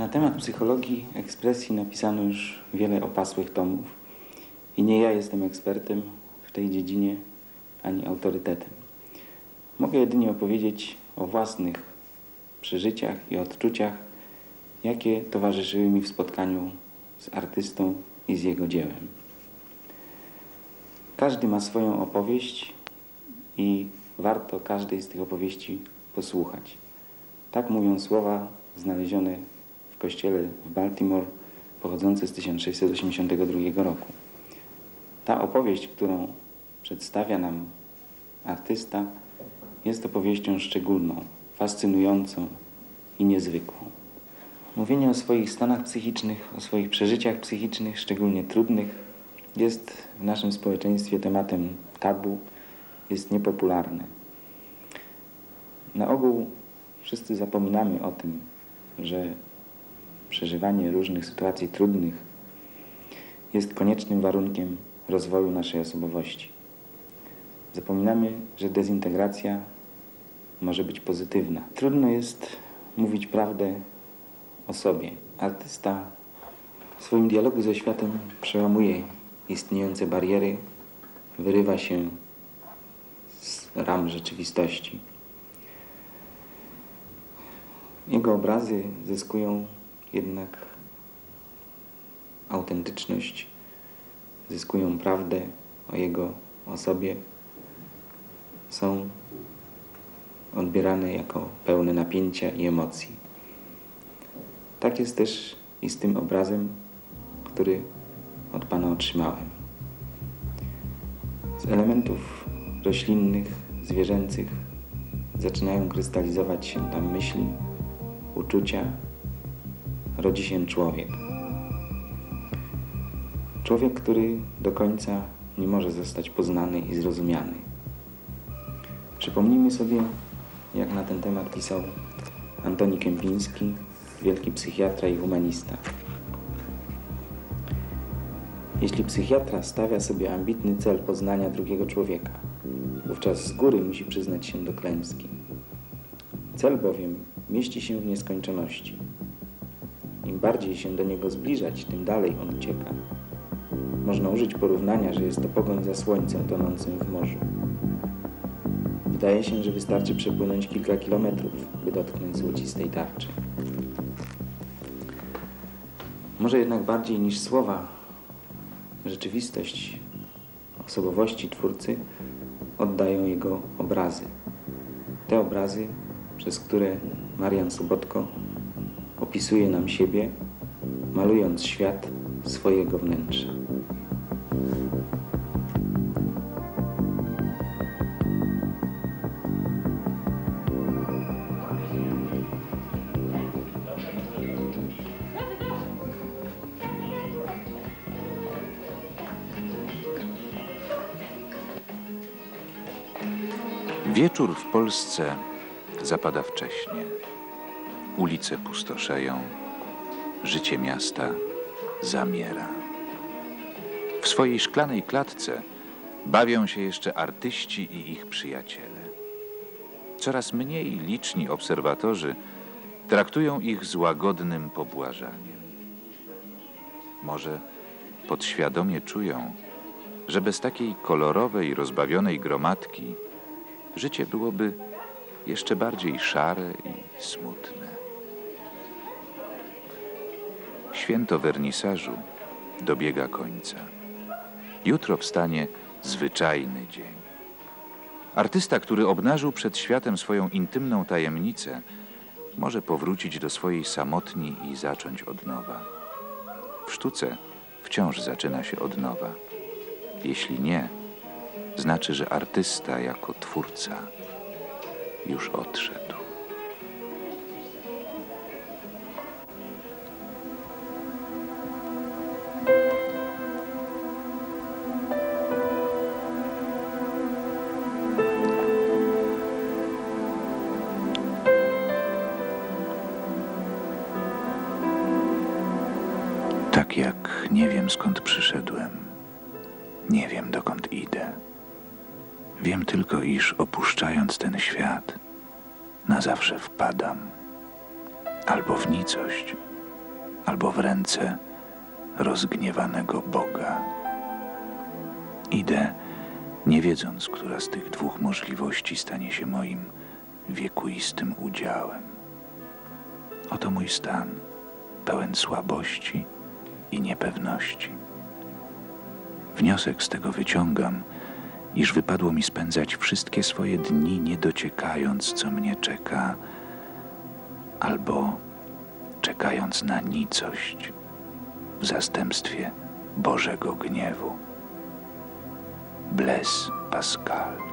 Na temat psychologii ekspresji napisano już wiele opasłych tomów i nie ja jestem ekspertem w tej dziedzinie ani autorytetem. Mogę jedynie opowiedzieć o własnych przeżyciach i odczuciach, jakie towarzyszyły mi w spotkaniu z artystą i z jego dziełem. Każdy ma swoją opowieść i warto każdej z tych opowieści posłuchać. Tak mówią słowa znalezione kościele w Baltimore pochodzące z 1682 roku. Ta opowieść, którą przedstawia nam artysta, jest opowieścią szczególną, fascynującą i niezwykłą. Mówienie o swoich stanach psychicznych, o swoich przeżyciach psychicznych, szczególnie trudnych, jest w naszym społeczeństwie tematem tabu, jest niepopularne. Na ogół wszyscy zapominamy o tym, że przeżywanie różnych sytuacji trudnych jest koniecznym warunkiem rozwoju naszej osobowości. Zapominamy, że dezintegracja może być pozytywna. Trudno jest mówić prawdę o sobie. Artysta w swoim dialogu ze światem przełamuje istniejące bariery, wyrywa się z ram rzeczywistości. Jego obrazy zyskują jednak autentyczność, zyskują prawdę o jego osobie, są odbierane jako pełne napięcia i emocji. Tak jest też i z tym obrazem, który od Pana otrzymałem. Z elementów roślinnych, zwierzęcych zaczynają krystalizować się tam myśli, uczucia, rodzi się człowiek. Człowiek, który do końca nie może zostać poznany i zrozumiany. Przypomnijmy sobie, jak na ten temat pisał Antoni Kępiński, wielki psychiatra i humanista. Jeśli psychiatra stawia sobie ambitny cel poznania drugiego człowieka, wówczas z góry musi przyznać się do klęski. Cel bowiem mieści się w nieskończoności. Im bardziej się do niego zbliżać, tym dalej on ucieka. Można użyć porównania, że jest to pogoń za słońcem tonącym w morzu. Wydaje się, że wystarczy przepłynąć kilka kilometrów, by dotknąć złocistej tarczy. Może jednak bardziej niż słowa, rzeczywistość osobowości Twórcy oddają jego obrazy. Te obrazy, przez które Marian Sobotko opisuje nam siebie, malując świat swojego wnętrza. Wieczór w Polsce zapada wcześnie. Ulice pustoszeją, życie miasta zamiera. W swojej szklanej klatce bawią się jeszcze artyści i ich przyjaciele. Coraz mniej liczni obserwatorzy traktują ich z łagodnym pobłażaniem. Może podświadomie czują, że bez takiej kolorowej, rozbawionej gromadki życie byłoby jeszcze bardziej szare i smutne. Święto wernisażu dobiega końca. Jutro wstanie zwyczajny dzień. Artysta, który obnażył przed światem swoją intymną tajemnicę, może powrócić do swojej samotni i zacząć od nowa. W sztuce wciąż zaczyna się od nowa. Jeśli nie, znaczy, że artysta jako twórca już odszedł. Tak jak nie wiem skąd przyszedłem, nie wiem dokąd idę. Wiem tylko, iż opuszczając ten świat, na zawsze wpadam albo w nicość, albo w ręce rozgniewanego Boga. Idę, nie wiedząc, która z tych dwóch możliwości stanie się moim wiekuistym udziałem. Oto mój stan, pełen słabości i niepewności. Wniosek z tego wyciągam, iż wypadło mi spędzać wszystkie swoje dni, nie dociekając, co mnie czeka, albo czekając na nicość w zastępstwie Bożego gniewu. Blaise Pascal.